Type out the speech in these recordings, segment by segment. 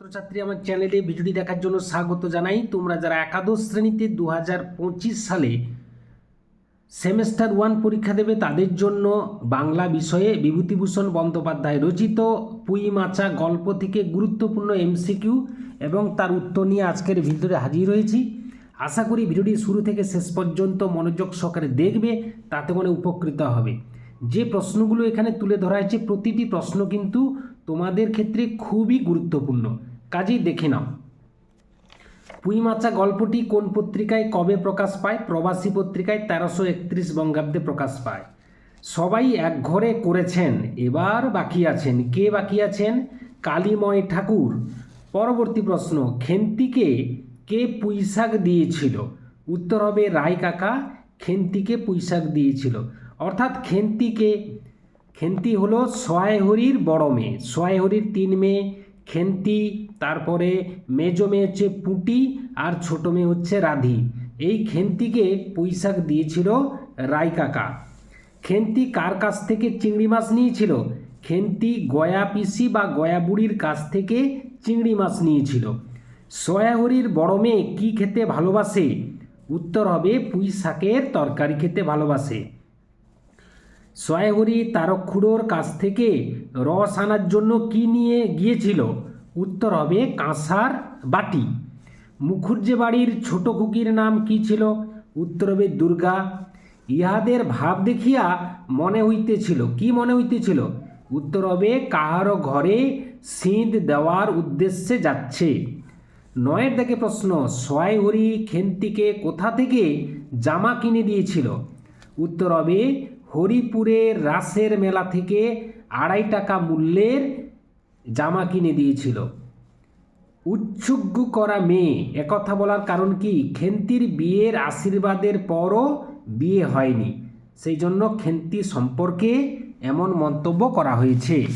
ছাত্রছাত্রী আমার চ্যানেলে ভিডিওটি দেখার জন্য স্বাগত জানাই। তোমরা যারা একাদশ শ্রেণীতে দু হাজার পঁচিশ সালে সেমেস্টার ওয়ান পরীক্ষা দেবে, তাদের জন্য বাংলা বিষয়ে বিভূতিভূষণ বন্দ্যোপাধ্যায় রচিত পুই মাচা গল্প থেকে গুরুত্বপূর্ণ এমসিকিউ এবং তার উত্তর নিয়ে আজকের ভিডিওতে হাজির হয়েছি। আশা করি ভিডিওটি শুরু থেকে শেষ পর্যন্ত মনোযোগ সহকারে দেখবে, তাতে মনে উপকৃত হবে। যে প্রশ্নগুলো এখানে তুলে ধরা হয়েছে, প্রতিটি প্রশ্ন কিন্তু তোমাদের ক্ষেত্রে খুবই গুরুত্বপূর্ণ। কাজেই দেখে নাও। পুইমাচা গল্পটি কোন পত্রিকায় কবে প্রকাশ পায়? প্রবাসী পত্রিকায় তেরোশো একত্রিশ বঙ্গাব্দে প্রকাশ পায়। সবাই এক ঘরে করেছেন, এবার বাকি আছেন। কে বাকি আছেন? কালীময় ঠাকুর। পরবর্তী প্রশ্ন, খেন্তিকে কে পুঁইশাক দিয়েছিল? উত্তর হবে রায় কাকা, খেন্তিকে পুঁইশাক দিয়েছিল। অর্থাৎ খেন্তিকে, খেন্তি হলো সোয়াইহরির বড় মেয়ে। সোয়াইহরির তিন মেয়ে খেন্তি, তারপরে মেজো মেয়ে হচ্ছে পুটি আর ছোট মেয়ে হচ্ছে রাধি। এই খেন্তিকে পুঁইশাক দিয়েছিল রায় কাকা। খেন্তি কার কাছ থেকে চিংড়ি মাছ নিয়েছিল? খেন্তি গয়া পিসি বা গয়া বুড়ির কাছ থেকে চিংড়ি মাছ নিয়েছিল। সয়াহরির বড় মেয়ে কী খেতে ভালোবাসে? উত্তর হবে পুঁই শাকের তরকারি খেতে ভালোবাসে। সয়াহরি তারক্ষুড়োর কাছ থেকে রস আনার জন্য কি নিয়ে গিয়েছিল? উত্তর হবে কাঁসার বাটি। মুখুজ্জে বাড়ির ছোট খুকির নাম কি ছিল? উত্তর হবে দুর্গা। ইহাদের ভাব দেখিয়া মনে হইতেছিল, কি মনে হইতেছিল? উত্তর হবে কাহারও ঘরে সিঁধ দেওয়ার উদ্দেশ্যে যাচ্ছে। নয়ের দেখে প্রশ্ন সয়াহরি খেন্তিকে কোথা থেকে জামা কিনে দিয়েছিল? উত্তর হবে হরিপুরের রাসের মেলা থেকে আড়াই টাকা মূল্যের জামা কিনে দিয়েছিল। উচ্ছুগ্য করা মেয়ে, একথা বলার কারণ কি? খেন্তির বিয়ের আশীর্বাদের পরও বিয়ে হয়নি। সেই জন্য খেন্তি সম্পর্কে এমন মন্তব্য করা হয়েছে।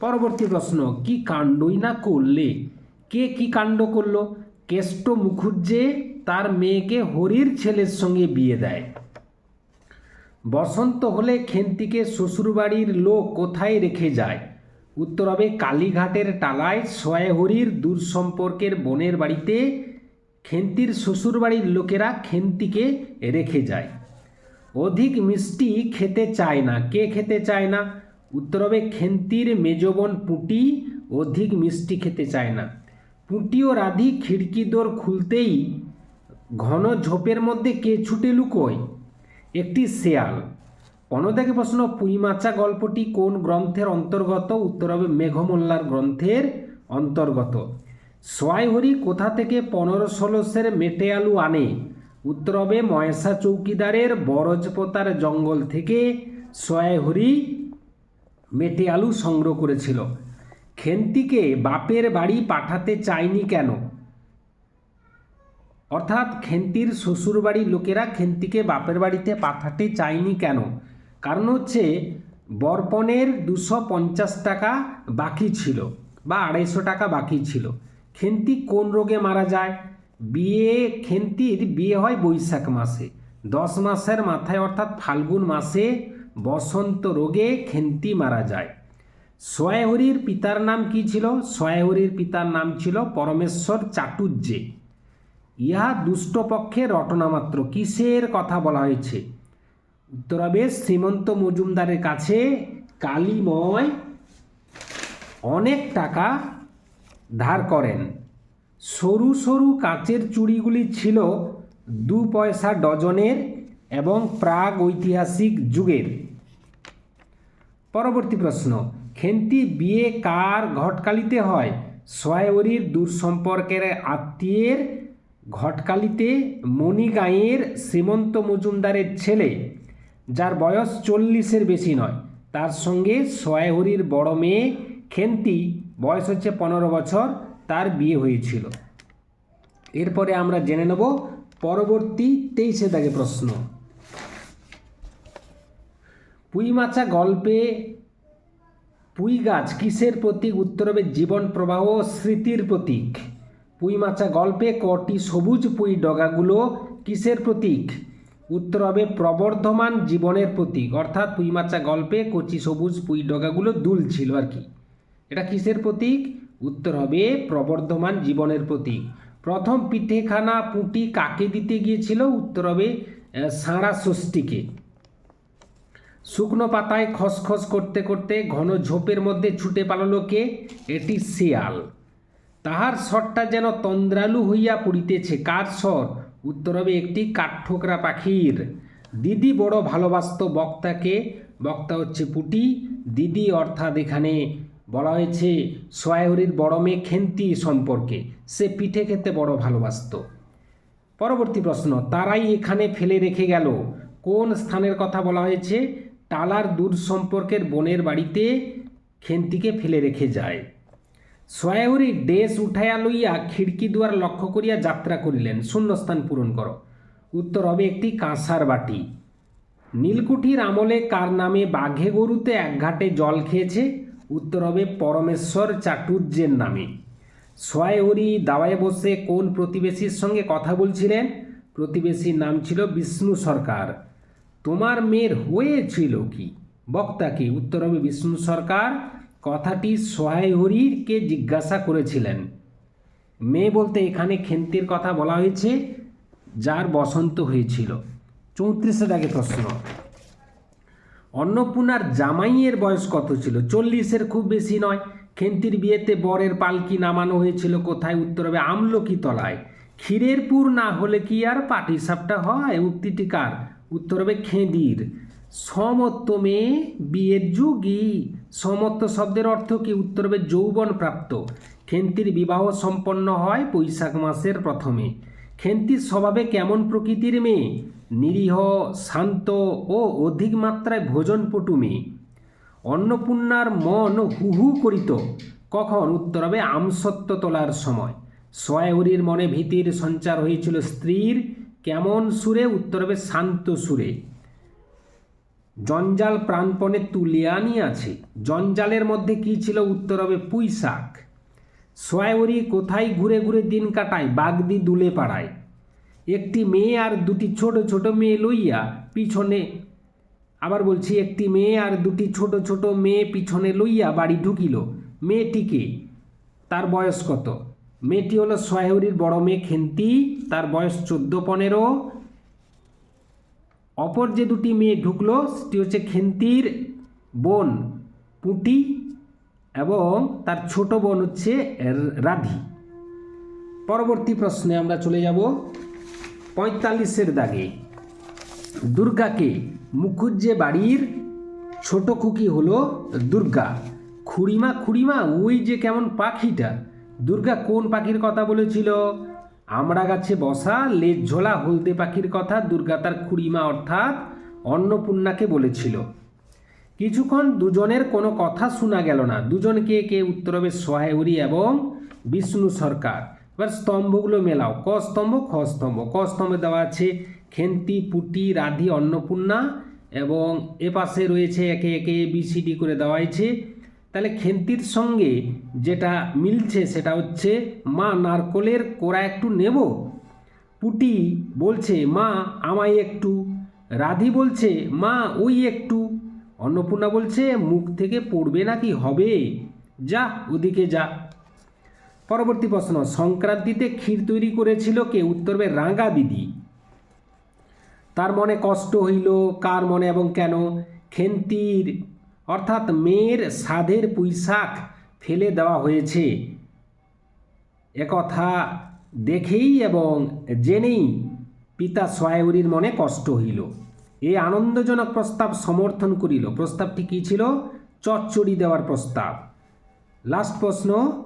পরবর্তী প্রশ্ন, কি কাণ্ডই না করলে? কে কি কাণ্ড করল? কেষ্ট মুখুজ্জে তার মেয়েকে হরির ছেলের সঙ্গে বিয়ে দেয়। বসন্ত হলে খেন্তিকে শ্বশুরবাড়ির লোক কোথায় রেখে যায়? উত্তর হবে কালীঘাটের টালায় সয়াহরির দূর সম্পর্কের বোনের বাড়িতে খেন্তির শ্বশুরবাড়ির লোকেরা খেন্তিকে রেখে যায়। অধিক মিষ্টি খেতে চায় না। কে খেতে চায় না? উত্তর হবে খেন্তির মেজবন পুঁটি অধিক মিষ্টি খেতে চায় না। পুঁটি ও রাধি খিড়কি দোর খুলতেই ঘন ঝোপের মধ্যে কে ছুটে লুকোয়? একটি শেয়াল। পনেরো প্রশ্ন পুইমাচা গল্পটি কোন গ্রন্থের অন্তর্গত? উত্তর হবে মেঘমল্লার গ্রন্থের অন্তর্গত। সোয়াইহরি কোথা থেকে পনেরো ষোলোশের মেটে আলু আনে? উত্তর হবে ময়সা চৌকিদারের বরজপোতার জঙ্গল থেকে সোয়াইহরি মেটে আলু সংগ্রহ করেছিল। খেন্তিকে বাপের বাড়ি পাঠাতে চায়নি কেন? অর্থাৎ খেন্তির শ্বশুরবাড়ির লোকেরা খেন্তিকে বাপের বাড়িতে পাঠাতে চায়নি কেন? কারণ হচ্ছে বর্পণের দুশো পঞ্চাশ টাকা বাকি ছিল বা আড়াইশো টাকা বাকি ছিল। খেন্তি কোন রোগে মারা যায়? বিয়ে, খেন্তির বিয়ে হয় বৈশাখ মাসে। দশ মাসের মাথায় অর্থাৎ ফাল্গুন মাসে বসন্ত রোগে খেন্তি মারা যায়। সোয়াহরির পিতার নাম কি ছিল? সোয়াহরির পিতার নাম ছিল পরমেশ্বর চাটুর্যে। ইহা দুষ্টপক্ষের রটনা মাত্র কিসের কথা বলা হয়েছে? উত্তর হবে শ্রীমন্ত মজুমদারের কাছে কালীময় অনেক টাকা ধার করেন। সরু সরু কাচের চুড়িগুলি ছিল দু পয়সা ডজনের এবং প্রাগ ঐতিহাসিক যুগের। পরবর্তী প্রশ্ন, খেন্তি বিয়ে কার ঘটকালিতে হয়? সোয়াইবরির দূর সম্পর্কের আত্মীয়ের ঘটকালিতে মণিগাঁয়ের শ্রীমন্ত মজুমদারের ছেলে, যার বয়স চল্লিশের বেশি নয়, তার সঙ্গে সোয়াইহরির বড় মেয়ে খেন্তি, বয়স হচ্ছে পনেরো বছর, তার বিয়ে হয়েছিল। এরপরে আমরা জেনে নেব পরবর্তী তেইশে দাগে প্রশ্ন। পুইমাচা গল্পে পুঁই গাছ কিসের প্রতীক উত্তর হবে জীবন প্রবাহ স্মৃতির প্রতীক? পুঁইমাচা গল্পে কটি সবুজ পুঁই ডগাগুলো কিসের প্রতীক? উত্তর হবে প্রবর্ধমান জীবনের প্রতীক। অর্থাৎ পুঁইমাচা গল্পে কচি সবুজ পুঁই ডগাগুলো দুল ছিল আর কি। এটা কিসের প্রতীক? উত্তর হবে প্রবর্ধমান জীবনের প্রতীক। প্রথম পিঠেখানা পুঁটি কাকে দিতে গিয়েছিল? উত্তর হবে সাঁড়া ষষ্ঠীকে। শুকনো পাতায় খসখস করতে করতে ঘন ঝোপের মধ্যে ছুটে পালালো কে? এটি শিয়াল। তাহার স্বরটা যেন তন্দ্রালু হইয়া পড়িতেছে। কার স্বর? উত্তর হবে একটি কাঠঠোকরা পাখির। দিদি বড় ভালোবাসত বক্তাকে। বক্তা হচ্ছে পুটি। দিদি অর্থাৎ এখানে বলা হয়েছে সোয়াহরির বড় মেয়ে খেন্তি সম্পর্কে। সে পিঠে খেতে বড় ভালোবাসত। পরবর্তী প্রশ্ন, তারাই এখানে ফেলে রেখে গেল। কোন স্থানের কথা বলা হয়েছে? টালার দূর সম্পর্কের বোনের বাড়িতে খেন্তিকে ফেলে রেখে যায়। সয়াহরি ডেস উঠাইয়া লইয়া খিড়কি দুয়ার লক্ষ্য করিয়া যাত্রা করিলেন। শূন্যস্থান পূরণ করো। উত্তর হবে একটি কাঁসার বাটি। নীলকুঠির আমলে কার নামে বাঘে গরুতে এক ঘাটে জল খেয়েছে? উত্তর হবে পরমেশ্বর চাটুর্যের নামে। সোয়াহরি দাওয়ায় বসে কোন প্রতিবেশীর সঙ্গে কথা বলছিলেন? প্রতিবেশীর নাম ছিল বিষ্ণু সরকার। তোমার মেয়ের হয়েছিল কি? বক্তা কি? উত্তর হবে বিষ্ণু সরকার। কথাটি সোহাইহরিকে জিজ্ঞাসা করেছিলেন। মেয়ে বলতে এখানে খেন্তির কথা বলা হয়েছে, যার বসন্ত হয়েছিল। চৌত্রিশে দাগে প্রশ্ন। অন্নপূর্ণার জামাইয়ের বয়স কত ছিল? চল্লিশের খুব বেশি নয়। খেন্তির বিয়েতে বরের পালকি নামানো হয়েছিল কোথায়? উত্তর হবে আমলকি তলায়। ক্ষীরের পুর না হলে কি আর পাটি পাটিসাপটা হয়? উক্তিটি কার? উত্তর হবে খেঁদির। সমত্ব মেয়ে বিয়ের যুগী। সমত্ব শব্দের অর্থ কি? উত্তর হবে যৌবন প্রাপ্ত। খেন্তির বিবাহ সম্পন্ন হয় বৈশাখ মাসের প্রথমে। খেন্তির স্বভাবে কেমন প্রকৃতির মেয়ে? নিরীহ, শান্ত ও অধিক মাত্রায় ভোজনপটু মেয়ে। অন্নপূর্ণার মন হু হু করিত। কখন? উত্তর হবে আমসত্ব তোলার সময়। সয়াহরির মনে ভীতির সঞ্চার হয়েছিল স্ত্রীর। কেমন সুরে? উত্তর হবে শান্ত সুরে। জঞ্জাল প্রাণপণে তুলিয়া আছে। জঞ্জালের মধ্যে কি ছিল উত্তর হবে পুঁই শাক কোথায় ঘুরে ঘুরে দিন কাটায়, বাগদি দুলে পাড়ায়। একটি মেয়ে আর দুটি ছোট ছোট মেয়ে লইয়া পিছনে, আবার বলছি, একটি মেয়ে আর দুটি ছোট ছোট মেয়ে পিছনে লইয়া বাড়ি ঢুকিল। মেয়েটিকে, তার বয়স কত? মেয়েটি হলো সোয়াহরির বড় মেয়ে খেন্তি, তার বয়স চোদ্দ পনেরো। অপর যে দুটি মেয়ে ঢুকলো, সেটি হচ্ছে খেন্তির বোন পুটি এবং তার ছোট বোন হচ্ছে রাধি। পরবর্তী প্রশ্নে আমরা চলে যাব পঁয়তাল্লিশের দাগে। দুর্গাকে মুখুজ্জে বাড়ির ছোট খুকি হলো দুর্গা। খুড়িমা খুড়িমা, ওই যে কেমন পাখিটা। দুর্গা কোন পাখির কথা বলেছিল? আমড়া গাছে বসা, লেজ ঝোলা, হলদে পাখির কথা দুর্গা তার খুড়িমা অর্থাৎ অন্নপূর্ণাকে বলেছিল। কিছুক্ষণ দুজনের কোনো কথা শোনা গেল না। দুজনকে কে উত্তর হবে সোহাইউরি এবং বিষ্ণু সরকার। এবার স্তম্ভগুলো মেলাও। ক স্তম্ভ? খ স্তম্ভ। ক স্তম্ভে দেওয়া আছে, খেন্তি, পুটি, রাধি, অন্নপূর্ণা এবং এ পাশে রয়েছে একে একে বিসিডি করে দেওয়া হয়েছে। তাহলে খেন্তির সঙ্গে যেটা মিলছে সেটা হচ্ছে মা নারকলের কোড়া একটু নেব। পুটি বলছে, মা, আমায় একটু। রাধি বলছে, মা, ওই একটু। অন্নপূর্ণা বলছে, মুখ থেকে পড়বে নাকি? হবে। যা, ওদিকে যা। পরবর্তী প্রশ্ন, সংক্রান্তিতে ক্ষীর তৈরি করেছিল কে? উত্তর হবে, রাঙা দিদি। তার মনে কষ্ট হইল, কার মনে এবং কেন? খেন্তির অর্থাৎ মেয়ের সাধের পুঁইশাক ফেলে দেওয়া হয়েছে। একথা দেখেই এবং জেনেই পিতা সোয়াইবরির মনে কষ্ট হইল। এই আনন্দজনক প্রস্তাব সমর্থন করিল। প্রস্তাবটি কী ছিল? চচ্চড়ি দেওয়ার প্রস্তাব। লাস্ট প্রশ্ন,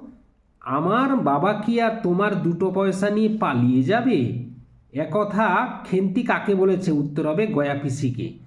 আমার বাবা কি আর তোমার দুটো পয়সা নিয়ে পালিয়ে যাবে? একথা খেন্তি কাকে বলেছে? উত্তর হবে গয়া পিসিকে।